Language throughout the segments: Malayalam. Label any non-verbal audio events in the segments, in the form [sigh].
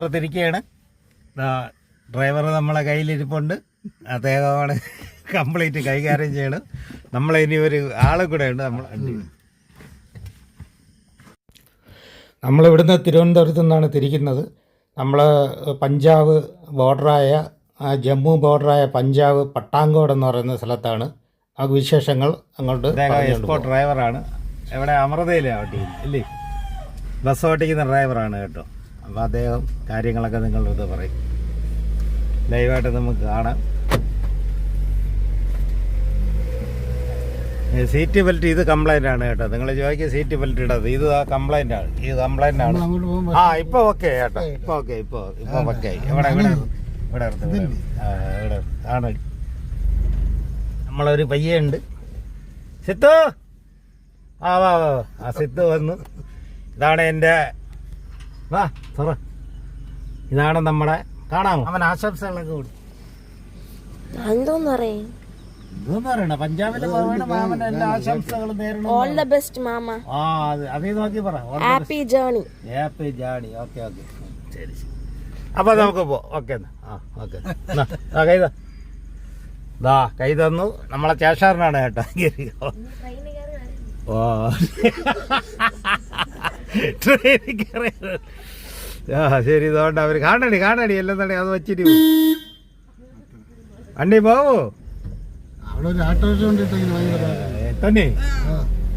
പുറത്തിരിക്കുകയാണ് ഡ്രൈവർ നമ്മളെ കയ്യിലിരിപ്പുണ്ട്. അദ്ദേഹമാണ് കംപ്ലീറ്റ് കൈകാര്യം ചെയ്യണം നമ്മളെ ഇനി ഒരു ആളെ കൂടെ ഉണ്ട്. നമ്മൾ നമ്മളിവിടുന്ന് തിരുവനന്തപുരത്തു നിന്നാണ് തിരിക്കുന്നത്. നമ്മൾ പഞ്ചാബ് ബോർഡറായ ജമ്മു ബോർഡറായ പഞ്ചാബ് പട്ടാങ്കോട് എന്ന് പറയുന്ന സ്ഥലത്താണ് ആ വിശേഷങ്ങൾ അങ്ങോട്ട് എക്സ്പോർട്ട് ഡ്രൈവറാണ് എവിടെ? അമൃതയിലാണ് ഓട്ടിക്കുന്നത് ഇല്ലേ? ബസ് ഓട്ടിക്കുന്ന ഡ്രൈവറാണ് കേട്ടോ. അപ്പോൾ അദ്ദേഹം കാര്യങ്ങളൊക്കെ നിങ്ങളുടെ അടുത്ത് പറയും ലൈവായിട്ട് നമുക്ക് കാണാം. സീറ്റ് ബെൽറ്റ് ഇത് കംപ്ലൈന്റ് ആണ് കേട്ടോ. നിങ്ങൾ ചോദിക്കുക സീറ്റ് ബെൽറ്റ് ഇടത്. ഇത് ആ കംപ്ലൈന്റ് ആണ്. ഇത് കംപ്ലൈന്റ് ആണ്. ആ ഇപ്പൊ ഓക്കെ കേട്ടോ. ഇപ്പൊ ഓക്കെ ഇപ്പൊ ഇപ്പൊ ഓക്കെ ഇവിടെ ഇവിടെ ഇവിടെ. ആണ്. നമ്മളൊരു പയ്യുണ്ട് സിത്തു! ആ വാ വാ വാ. ആ സിത്തു വന്നു. ഇതാണ് എന്റെ വാ തുറ. ഇതാണ് നമ്മുടെ കാണാമോ? അവൻ ആശംസകളൊക്കെ കൊടുത്തു. എന്തോന്ന് പറയും ഇതൊന്നും പഞ്ചാബിലെ മാമൻ എല്ലാ ആശംസകളും ഓൾ ദ ബെസ്റ്റ് മാമ. ആ അത് അതേ നോക്കി പറ. All happy journey happy journey okay okay ശരി ശരി. അപ്പൊ നമുക്ക് പോ. ഓക്കെ ആ ഓക്കെ. ദാ കൈ തന്നു. നമ്മളെ ചേഷാറിനാണ് കേട്ടോ. ഓ. [laughs] ട്രെയിനിൽ കയറിയത്. ആ ശരി ഇതുകൊണ്ട് അവർ കാണടി കാണടി എല്ലാം തന്നെ അത് വെച്ചിട്ട്. വണ്ടി പോവോ തന്നെ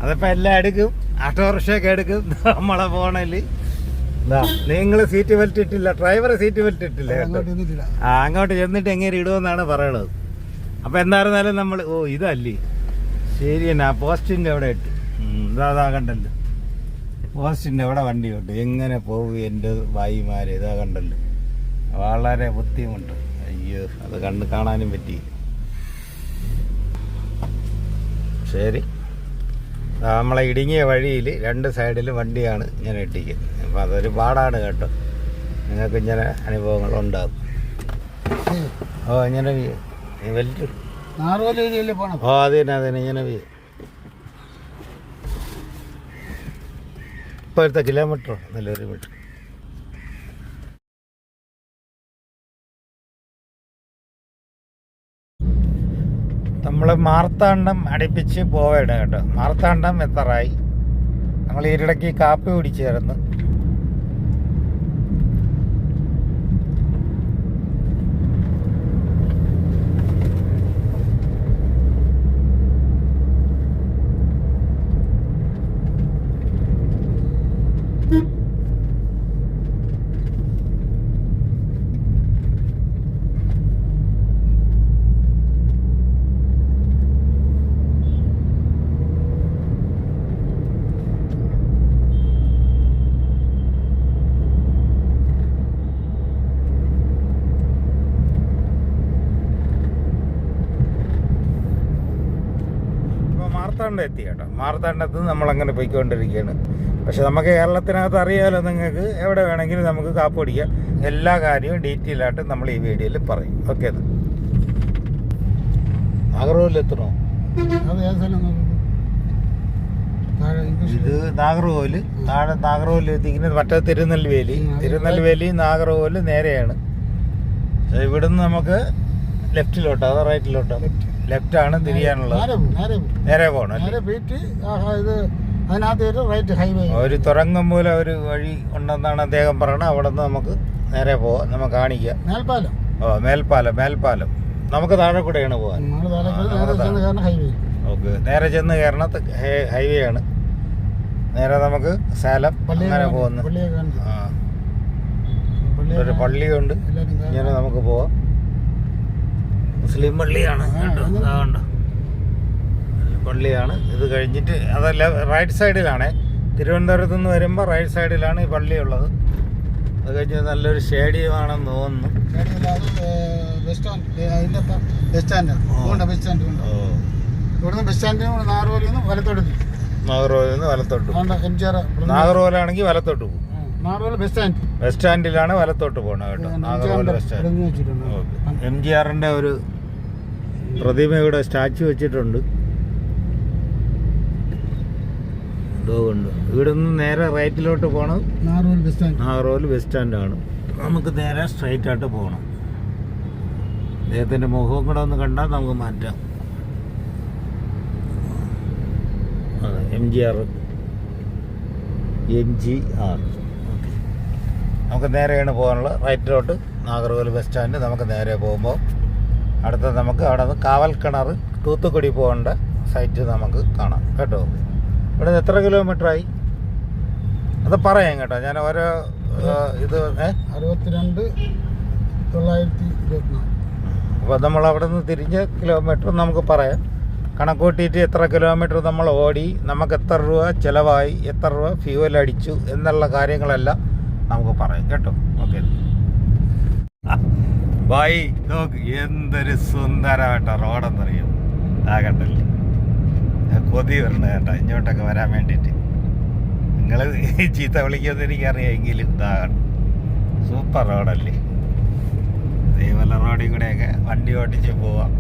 അതിപ്പോ എല്ലാം എടുക്കും. ഓട്ടോറിക്ഷയൊക്കെ എടുക്കും. നമ്മളെ പോണൽ നിങ്ങൾ സീറ്റ് ബെൽറ്റ് ഇട്ടില്ല ഡ്രൈവർ സീറ്റ് ബെൽറ്റ് ഇട്ടില്ല ആ അങ്ങോട്ട് ചെന്നിട്ട് എങ്ങനെ ഇടുമെന്നാണ് പറയണത്. അപ്പൊ എന്തായിരുന്നാലും നമ്മൾ ഓ ഇതല്ലേ. ശരി എന്നാ പോസ്റ്റിന്റെ അവിടെ ഇട്ട്. ഇതാ കണ്ടല്ലോ. പോസ്റ്റിന്റെ അവിടെ വണ്ടി ഉണ്ട്. എങ്ങനെ പോകും എന്റെ ഭായിമാര്? ഇതാ കണ്ടല്ലോ. വളരെ ബുദ്ധിമുട്ട്. അയ്യോ അത് കണ്ട് കാണാനും പറ്റി ശരി. നമ്മളെ ഇടുങ്ങിയ വഴിയിൽ രണ്ട് സൈഡിലും വണ്ടിയാണ് ഇങ്ങനെ ഇട്ടിക്കുന്നത് അപ്പം അതൊരു പാടാണ് കേട്ടോ. നിങ്ങൾക്ക് ഇങ്ങനെ അനുഭവങ്ങൾ ഉണ്ടാകും. ഓ ഇങ്ങനെ വലിയ ഓ അത് തന്നെ അത് തന്നെ ഇങ്ങനെ വീ ഇപ്പോഴത്തെ കിലോമീറ്ററാണ് നല്ലൊരു മീറ്റർ നമ്മൾ മാർത്താണ്ഡം അടുപ്പിച്ച് പോവേണ്ട കേട്ടോ. മാർത്താണ്ഡം എത്തറായി. നമ്മൾ ഈരിടയ്ക്ക് കാപ്പി കുടിച്ചായിരുന്നു ഇപ്പോൾ മാർത്താണ്ഡം എത്തി കേട്ടോ. മാർത്താണ്ഡത്ത് നമ്മളങ്ങനെ പോയിക്കൊണ്ടിരിക്കുകയാണ്. പക്ഷെ നമുക്ക് കേരളത്തിനകത്ത് അറിയാമല്ലോ നിങ്ങൾക്ക് എവിടെ വേണമെങ്കിലും നമുക്ക് കാപ്പ് പിടിക്കാം എല്ലാ കാര്യവും ഡീറ്റെയിൽ ആയിട്ട് നമ്മൾ ഈ വീഡിയോയിൽ പറയും. ഓക്കെ അത് നാഗർകോവിൽ എത്തണോ ഇത് നാഗർകോവിൽ താഴെ നാഗർകോവിൽ എത്തിക്കുന്നത് മറ്റേ തിരുനെൽവേലി. തിരുനെൽവേലി നാഗർകോവിൽ നേരെയാണ്. ഇവിടുന്ന് നമുക്ക് ലെഫ്റ്റിലോട്ടോ അതോ റൈറ്റിലോട്ടോ ലെഫ്റ്റ് ആണ് തിരിയാനുള്ളത്. നേരെ പോകണം നേരെ പോയിട്ട് ഇത് അതിനകത്ത് ഒരു റൈറ്റ് ഹൈവേ. ഒരു തുറങ്കം പോലെ ഒരു വഴി ഉണ്ടെന്നാണ് അദ്ദേഹം പറയണത്. അവിടെ നിന്ന് നമുക്ക് നേരെ പോവാം. നമുക്ക് കാണിക്കാം. മേൽപ്പാലം. ഓ മേൽപ്പാലം മേൽപ്പാലം. നമുക്ക് താഴെ കൂടെയാണ് പോകാൻ ഓക്കെ നേരെ ചെന്ന് കയറണ ഹൈവേ. ആണ് നേരെ നമുക്ക് സേലം അങ്ങനെ പോകുന്നു ആ. ഒരു പള്ളിയുണ്ട്. ഇങ്ങനെ നമുക്ക് പോവാം. മുസ്ലിം പള്ളിയാണ് കേട്ടോ. പള്ളിയാണ്. ഇത് കഴിഞ്ഞിട്ട് അതല്ല റൈറ്റ് സൈഡിലാണ് തിരുവനന്തപുരത്ത് നിന്ന് വരുമ്പോൾ റൈറ്റ് സൈഡിലാണ് ഈ പള്ളി ഉള്ളത്. അത് കഴിഞ്ഞ് നല്ലൊരു സ്റ്റേഡിയമാണെന്ന് തോന്നുന്നു. ബസ് ഇവിടുന്ന് നിന്ന് വലത്തോട്ട് നാഗർകോവിൽ നിന്ന് വലത്തോട്ട് വലത്തോട്ട് പോകും. ബസ് സ്റ്റാൻഡ് ബസ് സ്റ്റാൻഡിലാണ് വലത്തോട്ട് പോകണം കേട്ടോ. നാഗർകോവിൽ ബസ് സ്റ്റാൻഡ് വെച്ചിട്ടുണ്ട്. എം ജി ആറിന്റെ ഒരു പ്രതിമയുടെ ഇവിടെ സ്റ്റാച്ചു വെച്ചിട്ടുണ്ട്. ഇവിടെ നിന്ന് നേരെ റൈറ്റിലോട്ട് പോകണം ബസ് സ്റ്റാൻഡ്. നാഗർകോവിൽ ബസ് സ്റ്റാൻഡാണ്. നമുക്ക് നേരെ സ്ട്രൈറ്റ് ആയിട്ട് പോകണം അദ്ദേഹത്തിന്റെ മുഖവും കൂടെ ഒന്ന് കണ്ടാൽ നമുക്ക് മാറ്റാം. M G R M G R നമുക്ക് നേരെയാണ് പോകാനുള്ളത്. റൈറ്റിലോട്ട് നാഗർകോവിൽ ബസ് സ്റ്റാൻഡ് നമുക്ക് നേരെ പോകുമ്പോൾ അടുത്ത നമുക്ക് അവിടെ നിന്ന് കാവൽ കിണർ തൂത്തുക്കുടി പോകേണ്ട സൈറ്റ് നമുക്ക് കാണാം. കേട്ടോ? ഇവിടെ നിന്ന് എത്ര കിലോമീറ്ററായി അത് പറയാം കേട്ടോ. ഞാൻ ഓരോ ഇത് അറുപത്തിരണ്ട് തൊള്ളായിരത്തി ഇരുപത്തിനാല്. അപ്പോൾ നമ്മൾ അവിടെ നിന്ന് തിരിഞ്ഞ കിലോമീറ്റർ നമുക്ക് പറയാം. കണക്കൂട്ടിയിട്ട് എത്ര കിലോമീറ്റർ നമ്മൾ ഓടി നമുക്ക് എത്ര രൂപ ചിലവായി എത്ര രൂപ ഫ്യൂവൽ അടിച്ചു എന്നുള്ള കാര്യങ്ങളെല്ലാം നമുക്ക് പറയാം കേട്ടോ? ഓക്കെ. ബൈ. എന്തൊരു സുന്ദരമായിട്ട റോഡെന്നറിയോ? ആ കണ്ടല്ലേ? കൊതി വരണ കേട്ടോ ഇങ്ങോട്ടൊക്കെ വരാൻ വേണ്ടിയിട്ട്. നിങ്ങൾ ചീത്ത വിളിക്കുമെന്ന് എനിക്കറിയാമെങ്കിലും ഇതാകണം സൂപ്പർ റോഡല്ലേ? ദേവല റോഡിൽ കൂടെയൊക്കെ വണ്ടി ഓടിച്ച് പോവാം.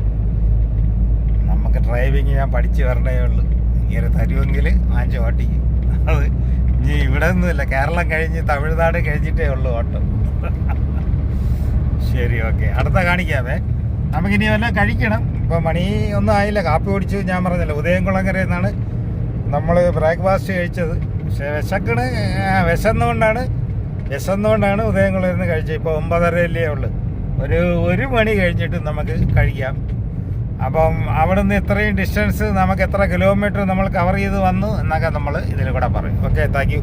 നമുക്ക് ഡ്രൈവിങ് ഞാൻ പഠിച്ചു വരണേ ഉള്ളൂ. ഇങ്ങനെ തരുമെങ്കിൽ വാങ്ങിച്ച് ഓട്ടിക്കും അത് ഇനി ഇവിടെ ഒന്നുമില്ല കേരളം കഴിഞ്ഞ് തമിഴ്നാട് കഴിഞ്ഞിട്ടേ ഉള്ളൂ ഓട്ടം. ശരി ഓക്കെ. അടുത്ത കാണിക്കാമേ നമുക്കിനി വല്ല കഴിക്കണം. ഇപ്പോൾ മണി ഒന്നും ആയില്ല. കാപ്പി കുടിച്ചു. ഞാൻ പറഞ്ഞല്ലോ ഉദയംകുളങ്ങരയിൽ എന്നാണ് നമ്മൾ ബ്രേക്ക്ഫാസ്റ്റ് കഴിച്ചത്. പക്ഷേ വിശക്കണ് വിശന്നുകൊണ്ടാണ് വിശന്നുകൊണ്ടാണ് ഉദയംകുളയിൽ നിന്ന് കഴിച്ചത്. ഇപ്പോൾ ഒമ്പതരയല്ലേ ഉള്ളു. ഒരു ഒരു മണി കഴിഞ്ഞിട്ട് നമുക്ക് കഴിക്കാം. അപ്പം അവിടെ നിന്ന് ഇത്രയും ഡിസ്റ്റൻസ് നമുക്ക് എത്ര കിലോമീറ്റർ നമ്മൾ കവർ ചെയ്ത് വന്നു എന്നൊക്കെ നമ്മൾ ഇതിൽ കൂടെ പറയും. Okay thank